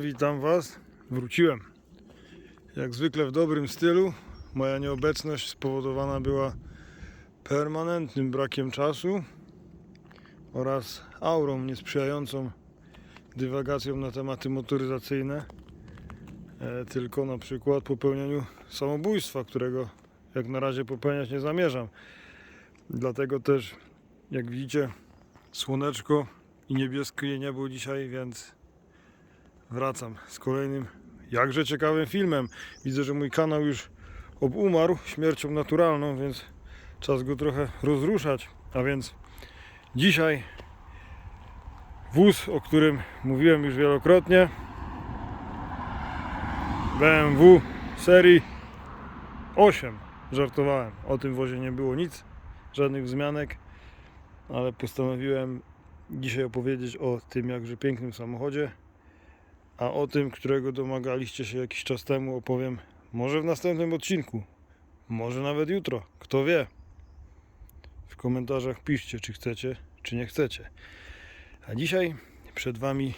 Witam, Was. Wróciłem. Jak zwykle w dobrym stylu. Moja nieobecność spowodowana była permanentnym brakiem czasu oraz aurą niesprzyjającą dywagacjom na tematy motoryzacyjne, e, tylko na przykład popełnieniu samobójstwa, którego jak na razie popełniać nie zamierzam. Dlatego też, jak widzicie, słoneczko i niebieskie niebo dzisiaj, więc wracam z kolejnym jakże ciekawym filmem. Widzę, że mój kanał już obumarł śmiercią naturalną, więc czas go trochę rozruszać. A więc dzisiaj wóz, o którym mówiłem już wielokrotnie. BMW serii 8. Żartowałem. O tym wozie nie było nic, żadnych wzmianek, ale postanowiłem dzisiaj opowiedzieć o tym jakże pięknym samochodzie. A o tym, którego domagaliście się jakiś czas temu, opowiem może w następnym odcinku, może nawet jutro, kto wie. W komentarzach piszcie, czy chcecie, czy nie chcecie. A dzisiaj przed Wami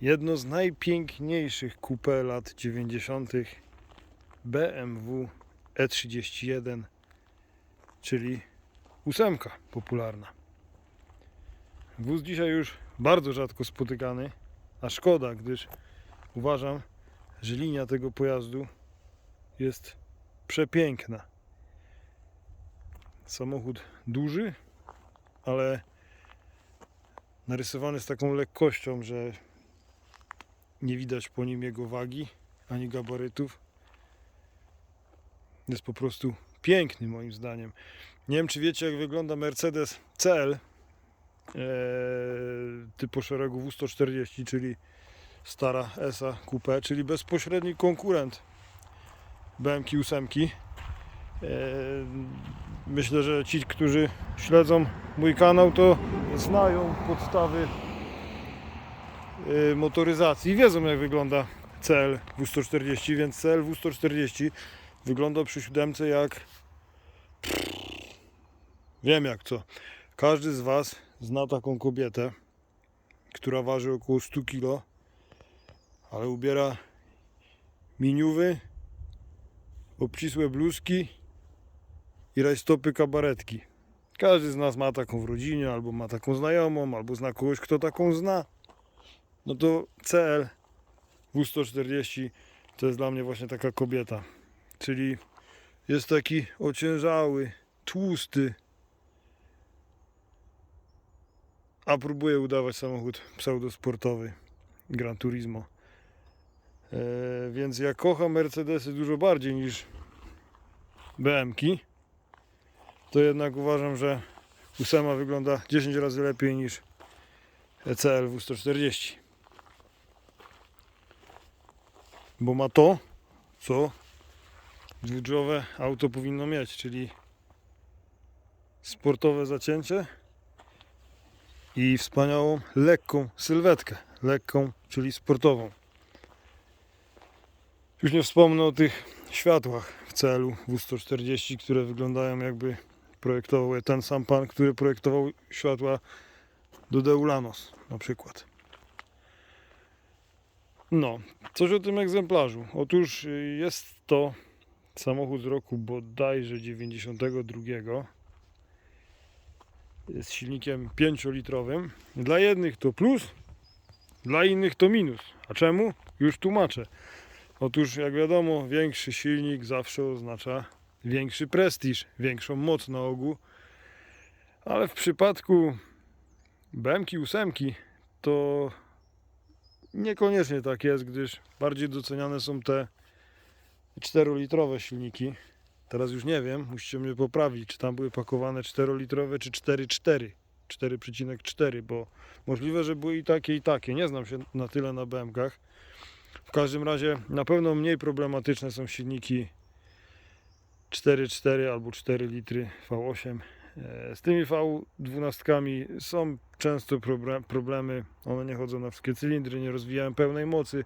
jedno z najpiękniejszych coupé lat 90. BMW E31, czyli ósemka popularna. Wóz dzisiaj już bardzo rzadko spotykany. A szkoda, gdyż uważam, że linia tego pojazdu jest przepiękna. Samochód duży, ale narysowany z taką lekkością, że nie widać po nim jego wagi ani gabarytów. Jest po prostu piękny moim zdaniem. Nie wiem, czy wiecie, jak wygląda Mercedes CL typu szeregu W140, czyli stara ESA Coupe, czyli bezpośredni konkurent BMW 8. E, myślę, że ci, którzy śledzą mój kanał, to znają podstawy e, motoryzacji i wiedzą, jak wygląda CL W140, więc CL W140 wygląda przy siódemce jak wiem jak co. Każdy z Was zna taką kobietę, która waży około 100 kg, ale ubiera miniuwy, obcisłe bluzki i rajstopy kabaretki. Każdy z nas ma taką w rodzinie, albo ma taką znajomą, albo zna kogoś, kto taką zna. No to CL W140 to jest dla mnie właśnie taka kobieta. Czyli jest taki ociężały, tłusty, a próbuję udawać samochód pseudosportowy Gran Turismo. E, więc ja kocham Mercedesy dużo bardziej niż BMki. To jednak uważam, że ósema wygląda 10 razy lepiej niż ECL W140. Bo ma to, co dwudrzwowe auto powinno mieć, czyli sportowe zacięcie i wspaniałą, lekką sylwetkę. Lekką, czyli sportową. Już nie wspomnę o tych światłach w celu W140, które wyglądają jakby projektował je ten sam pan, który projektował światła do Deulanos na przykład. No, coś o tym egzemplarzu. Otóż jest to samochód z roku bodajże 92 z silnikiem 5-litrowym. Dla jednych to plus, dla innych to minus. A czemu? Już tłumaczę. Otóż, jak wiadomo, większy silnik zawsze oznacza większy prestiż, większą moc na ogół. Ale w przypadku BMki 8 to niekoniecznie tak jest, gdyż bardziej doceniane są te 4-litrowe silniki. Teraz już nie wiem, musicie mnie poprawić, czy tam były pakowane 4-litrowe, czy 4,4. 4,4, bo możliwe, że były i takie, i takie. Nie znam się na tyle na BMKach. W każdym razie na pewno mniej problematyczne są silniki 4,4 albo 4 litry V8. E, Z tymi V12 są często problemy. One nie chodzą na wszystkie cylindry, nie rozwijają pełnej mocy.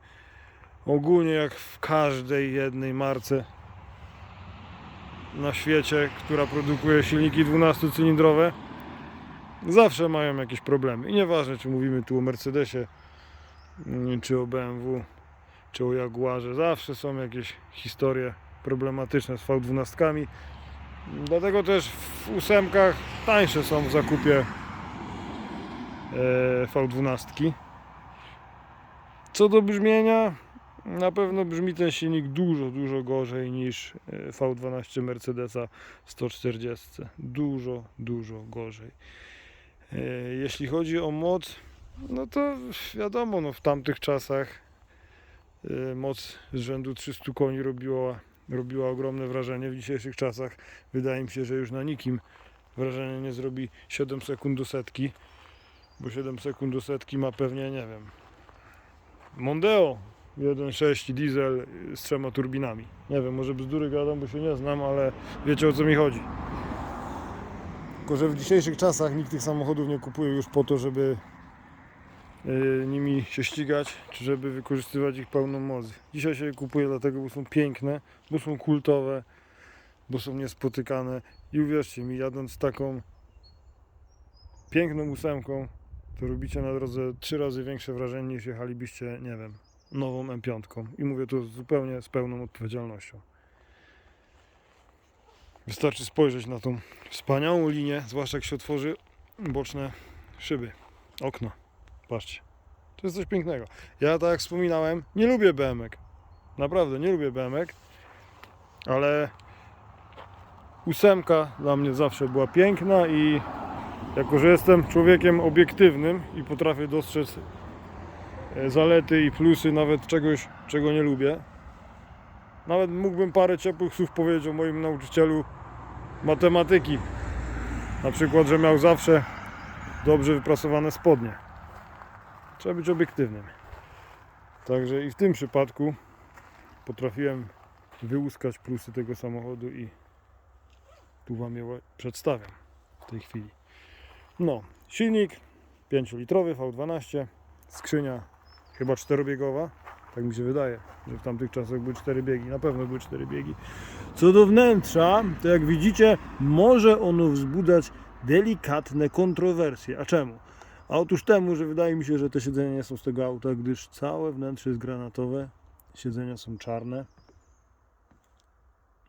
Ogólnie jak w każdej jednej marce na świecie, która produkuje silniki 12-cylindrowe, zawsze mają jakieś problemy. I nieważne, czy mówimy tu o Mercedesie, mm, czy o BMW, czy o Jaguarze. Zawsze są jakieś historie problematyczne z V12. Dlatego też w ósemkach tańsze są w zakupie e, V12. Co do brzmienia, na pewno brzmi ten silnik dużo, dużo gorzej niż e, V12 Mercedesa 140. Dużo, dużo gorzej. E, Jeśli chodzi o moc, no to wiadomo, no w tamtych czasach e, moc z rzędu 300 koni robiła, robiła ogromne wrażenie. W dzisiejszych czasach wydaje mi się, że już na nikim wrażenie nie zrobi 7 sekund do setki, bo 7 sekund do setki ma pewnie, nie wiem, Mondeo 1.6 diesel z trzema turbinami. Nie wiem, może bzdury gadam, bo się nie znam, ale wiecie o co mi chodzi. Tylko, że w dzisiejszych czasach nikt tych samochodów nie kupuje już po to, żeby yy, nimi się ścigać, czy żeby wykorzystywać ich pełną moc. Dzisiaj się je kupuje dlatego, bo są piękne, bo są kultowe, bo są niespotykane i uwierzcie mi, jadąc taką piękną ósemką, to robicie na drodze trzy razy większe wrażenie niż jechalibyście, nie wiem, nową M5. I mówię to zupełnie z pełną odpowiedzialnością. Wystarczy spojrzeć na tą wspaniałą linię, zwłaszcza jak się otworzy boczne szyby, okna. Patrzcie. To jest coś pięknego. Ja tak jak wspominałem, nie lubię BMW. Naprawdę nie lubię BMW, ale ósemka dla mnie zawsze była piękna i jako, że jestem człowiekiem obiektywnym i potrafię dostrzec zalety i plusy nawet czegoś, czego nie lubię. Nawet mógłbym parę ciepłych słów powiedzieć o moim nauczycielu matematyki. Na przykład, że miał zawsze dobrze wyprasowane spodnie. Trzeba być obiektywnym. Także i w tym przypadku potrafiłem wyłuskać plusy tego samochodu i tu Wam je przedstawiam w tej chwili. No, silnik 5-litrowy V12, skrzynia chyba 4-biegowa, tak mi się wydaje, że w tamtych czasach były 4 biegi, na pewno były 4 biegi. Co do wnętrza, to jak widzicie, może ono wzbudzać delikatne kontrowersje. A czemu? A otóż temu, że wydaje mi się, że te siedzenia nie są z tego auta, gdyż całe wnętrze jest granatowe, siedzenia są czarne.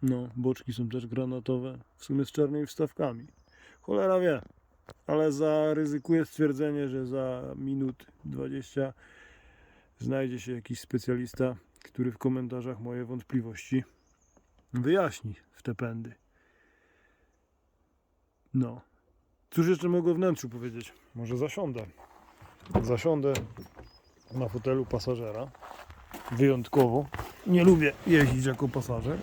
No, boczki są też granatowe, w sumie z czarnymi wstawkami. Cholera wie, ale zaryzykuję stwierdzenie, że za minut 20 znajdzie się jakiś specjalista, który w komentarzach moje wątpliwości wyjaśni w te pędy. No. Cóż jeszcze mogę o wnętrzu powiedzieć? Może zasiądę. Zasiądę na fotelu pasażera. Wyjątkowo. Nie lubię jeździć jako pasażer.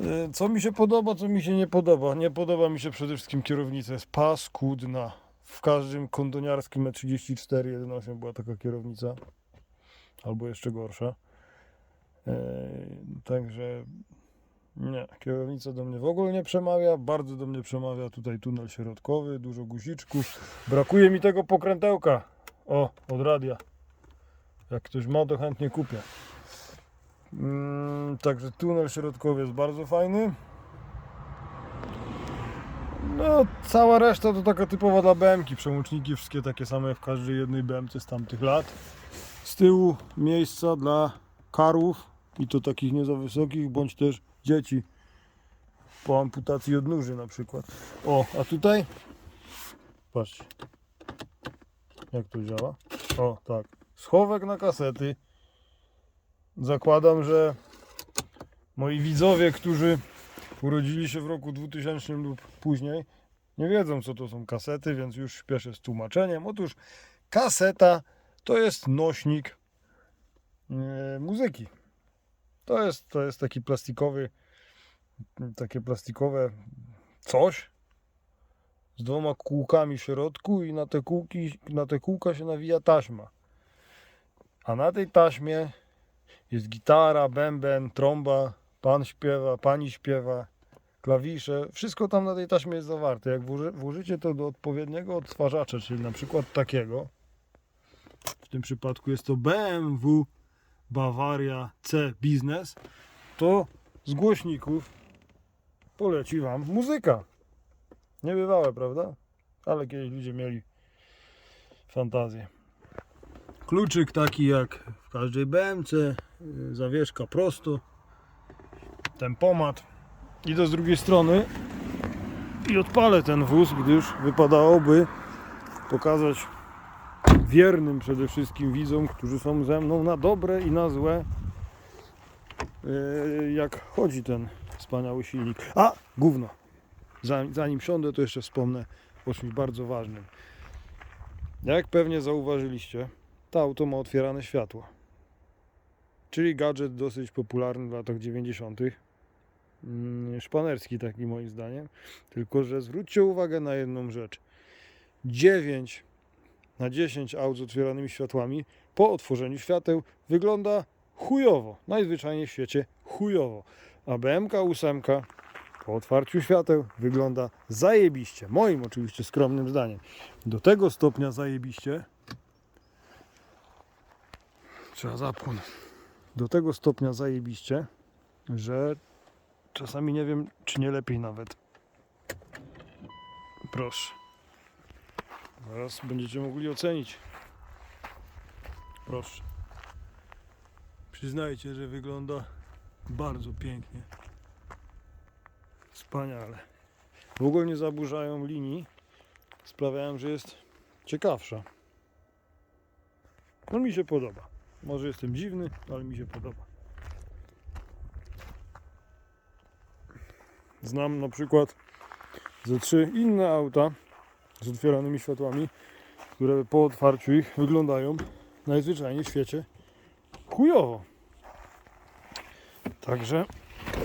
E, Co mi się podoba, co mi się nie podoba? Nie podoba mi się przede wszystkim kierownica, jest paskudna. W każdym kondoniarskim E E34 1.8 była taka kierownica, albo jeszcze gorsza. E, Także nie, kierownica do mnie w ogóle nie przemawia, bardzo do mnie przemawia tutaj tunel środkowy, dużo guziczków. Brakuje mi tego pokrętełka. O, od radia. Jak ktoś ma, to chętnie kupię. Mm, także tunel środkowy jest bardzo fajny. No, cała reszta to taka typowa dla BMki. Przełączniki wszystkie takie same jak w każdej jednej BMC z tamtych lat. Z tyłu miejsca dla karów i to takich nie za wysokich, bądź też dzieci po amputacji odnóży na przykład. O, a tutaj patrzcie jak to działa. O, tak. Schowek na kasety. Zakładam, że moi widzowie, którzy urodzili się w roku 2000 lub później, nie wiedzą co to są kasety, więc już śpieszę z tłumaczeniem. Otóż kaseta to jest nośnik e, muzyki. To jest, to jest taki plastikowy, takie plastikowe coś z dwoma kółkami w środku i na te, kółki, na te kółka się nawija taśma. A na tej taśmie jest gitara, bęben, trąba, pan śpiewa, pani śpiewa, klawisze. Wszystko tam na tej taśmie jest zawarte. Jak włoży, włożycie to do odpowiedniego odtwarzacza, czyli na przykład takiego, w tym przypadku jest to BMW Bavaria C Business, to z głośników poleci Wam muzyka. Niebywałe, prawda? Ale kiedyś ludzie mieli fantazję. Kluczyk taki jak w każdej BMC, y, zawieszka prosto, tempomat. Idę z drugiej strony i odpalę ten wóz, gdyż wypadałoby pokazać wiernym przede wszystkim widzom, którzy są ze mną na dobre i na złe, yy, jak chodzi ten wspaniały silnik. A, gówno. Zanim, zanim siądę, to jeszcze wspomnę o czymś bardzo ważnym. Jak pewnie zauważyliście, to auto ma otwierane światła. Czyli gadżet dosyć popularny w latach 90. Mm, Szpanerski taki moim zdaniem. Tylko, że zwróćcie uwagę na jedną rzecz. 9 na 10 aut z otwieranymi światłami po otworzeniu świateł wygląda chujowo. Najzwyczajniej w świecie chujowo. A BMK 8 po otwarciu świateł wygląda zajebiście. Moim oczywiście skromnym zdaniem. Do tego stopnia zajebiście. Trzeba zapłon. Do tego stopnia zajebiście, że czasami nie wiem, czy nie lepiej nawet. Proszę. Zaraz będziecie mogli ocenić. Proszę. Przyznajcie, że wygląda bardzo pięknie. Wspaniale. W ogóle nie zaburzają linii. Sprawiają, że jest ciekawsza. No mi się podoba. Może jestem dziwny, ale mi się podoba. Znam na przykład ze trzy inne auta z otwieranymi światłami, które po otwarciu ich wyglądają najzwyczajniej w świecie chujowo. Także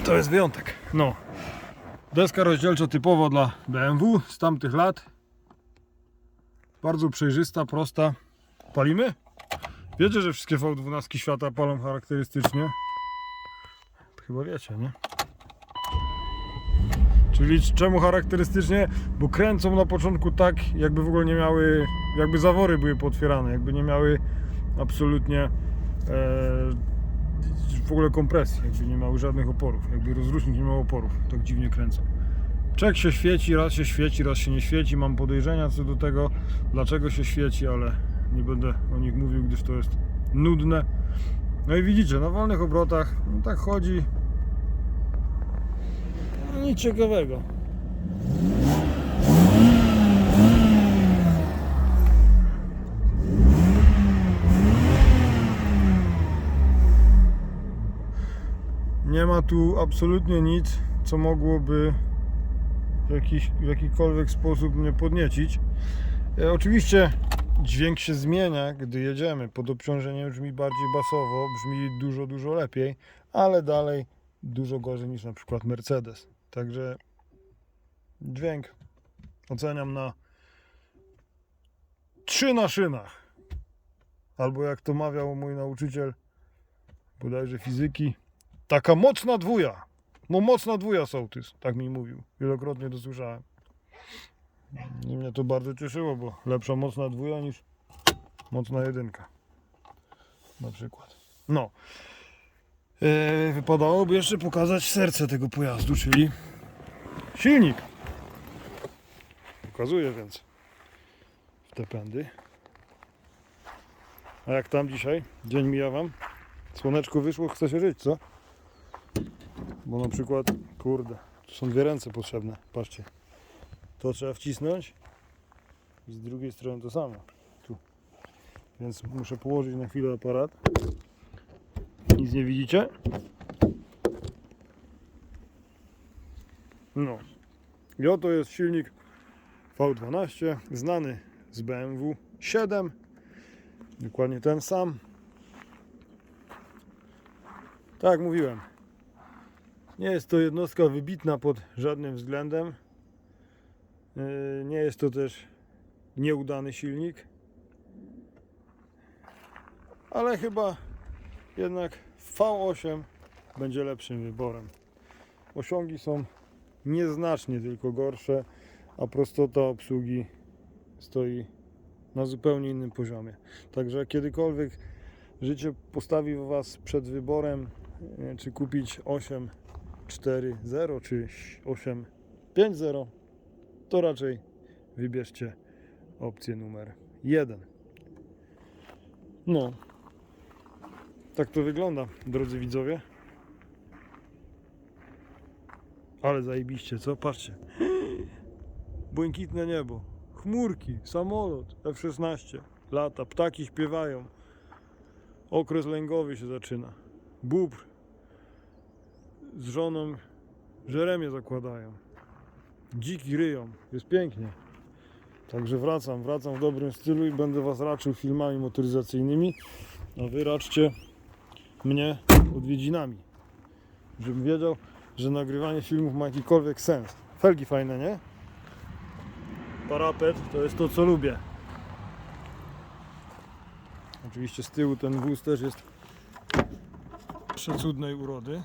to jest wyjątek. No. Deska rozdzielcza typowo dla BMW z tamtych lat. Bardzo przejrzysta, prosta. Palimy? Wiecie, że wszystkie V12 świata palą charakterystycznie? Chyba wiecie, nie? Czyli czemu charakterystycznie? Bo kręcą na początku tak, jakby w ogóle nie miały, jakby zawory były potwierane, jakby nie miały absolutnie e, w ogóle kompresji, jakby nie miały żadnych oporów, jakby rozrusznik nie miał oporów, tak dziwnie kręcą. Czek się świeci, raz się świeci, raz się nie świeci. Mam podejrzenia co do tego, dlaczego się świeci, ale nie będę o nich mówił, gdyż to jest nudne. No i widzicie, na wolnych obrotach no tak chodzi. No Nic ciekawego. Nie ma tu absolutnie nic, co mogłoby w, jakiś, w jakikolwiek sposób mnie podniecić. E, oczywiście dźwięk się zmienia, gdy jedziemy. Pod obciążeniem brzmi bardziej basowo, brzmi dużo, dużo lepiej, ale dalej dużo gorzej niż na przykład Mercedes. Także dźwięk oceniam na 3 na szynach. Albo jak to mawiał mój nauczyciel bodajże fizyki, taka mocna dwuja. No mocna dwuja sołtys, tak mi mówił. Wielokrotnie to słyszałem. I mnie to bardzo cieszyło, bo lepsza mocna dwuja niż mocna jedynka. Na przykład. No. E, wypadałoby jeszcze pokazać serce tego pojazdu, czyli silnik. Pokazuję więc w te pędy. A jak tam dzisiaj? Dzień mija wam? Słoneczko wyszło, chce się żyć, co? Bo na przykład, kurde, tu są dwie ręce potrzebne, patrzcie. To trzeba wcisnąć i z drugiej strony to samo. Tu. Więc muszę położyć na chwilę aparat. Nic nie widzicie? No. I oto jest silnik V12, znany z BMW 7. Dokładnie ten sam. Tak jak mówiłem, nie jest to jednostka wybitna pod żadnym względem. Yy, Nie jest to też nieudany silnik. Ale chyba jednak V8 będzie lepszym wyborem. Osiągi są nieznacznie tylko gorsze, a prostota obsługi stoi na zupełnie innym poziomie. Także kiedykolwiek życie postawi Was przed wyborem, e, czy kupić 8.4.0 czy 8.5.0, to raczej wybierzcie opcję numer 1. No. Tak to wygląda, drodzy widzowie. Ale zajebiście, co? Patrzcie. Błękitne niebo, chmurki, samolot, F-16, lata, ptaki śpiewają. Okres lęgowy się zaczyna. Bóbr z żoną żeremię zakładają. Dziki ryją. Jest pięknie. Także wracam, wracam w dobrym stylu i będę Was raczył filmami motoryzacyjnymi, a Wy raczcie mnie odwiedzinami. Żebym wiedział, że nagrywanie filmów ma jakikolwiek sens. Felgi fajne, nie? Parapet to jest to, co lubię. Oczywiście z tyłu ten wóz też jest przecudnej urody.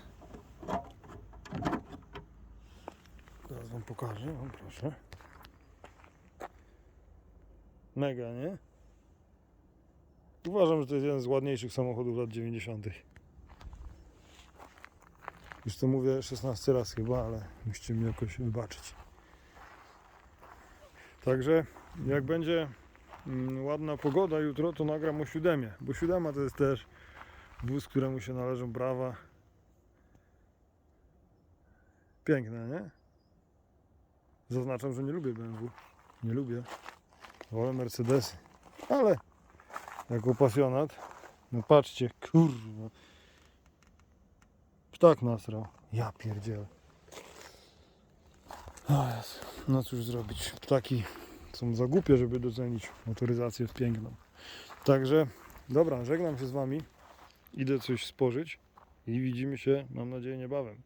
Teraz Wam pokażę, o proszę. Mega, nie? Uważam, że to jest jeden z ładniejszych samochodów lat 90. Już to mówię 16 raz chyba, ale musicie mi jakoś wybaczyć. Także jak będzie mm, ładna pogoda jutro, to nagram o siódemie, bo siódema to jest też wóz, któremu się należą brawa. Piękne, nie? Zaznaczam, że nie lubię BMW. Nie lubię. Wolę Mercedesy. Ale jako pasjonat, no patrzcie, kurwa. Ptak nasrał. Ja pierdzielę. No cóż zrobić. Ptaki są za głupie, żeby docenić motoryzację piękną. Także, dobra, żegnam się z Wami. Idę coś spożyć i widzimy się, mam nadzieję, niebawem.